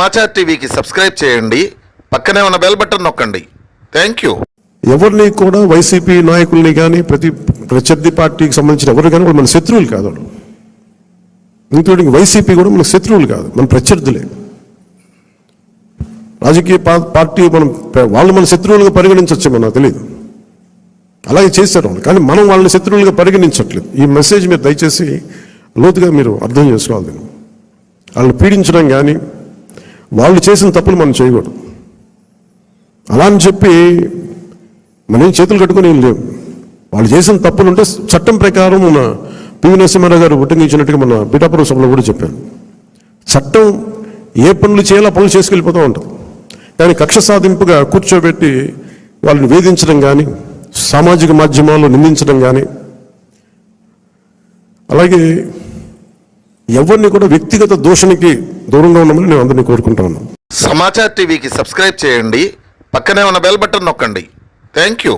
సమాచార్ టీవీకి సబ్స్క్రైబ్ చేయండి. పక్కనే ఉన్న బెల్ బటన్ నొక్కండి. Thank you. ఎవరిని కూడా వైసీపీ నాయకుల్ని కానీ ప్రతి ప్రత్యర్థి పార్టీకి సంబంధించిన ఎవరు కానీ మన శత్రువులు కాదు వాళ్ళు. ఇంక్లూడింగ్ వైసీపీ కూడా మన శత్రువులు కాదు మన ప్రత్యర్థులే. రాజకీయ పార్టీ మనం వాళ్ళు మన శత్రువులుగా పరిగణించవచ్చు నాకు తెలియదు అలాగే చేశారు వాళ్ళు కానీ మనం వాళ్ళని శత్రువులుగా పరిగణించట్లేదు. ఈ మెసేజ్ మీరు దయచేసి లోతుగా మీరు అర్థం చేసుకోవాలి దీన్ని. వాళ్ళని పీడించడం కానీ వాళ్ళు చేసిన తప్పులు మనం చేయకూడదు. అలా అని చెప్పి మనం ఏం చేతులు కట్టుకొని ఏం లేవు. వాళ్ళు చేసిన తప్పులు ఉంటే చట్టం ప్రకారం మన పివి నరసింహారావు గారు ఉటంకించినట్టుగా మన బిటాపురం సభలో కూడా చెప్పాను చట్టం ఏ పనులు చేయాలో పనులు చేసుకెళ్ళిపోతూ ఉంటుంది కానీ కక్ష సాధింపుగా కూర్చోబెట్టి వాళ్ళని వేధించడం కానీ సామాజిక మాధ్యమాల్లో నిందించడం కానీ అలాగే ఎవరిని కూడా వ్యక్తిగత దూషణకి దూరంగా ఉండమని నేను అందరినీ కోరుకుంటా ఉన్నాను. సమాచార్ టీవీకి సబ్స్క్రైబ్ చేయండి. పక్కనే ఉన్న బెల్ బటన్ నొక్కండి. Thank you.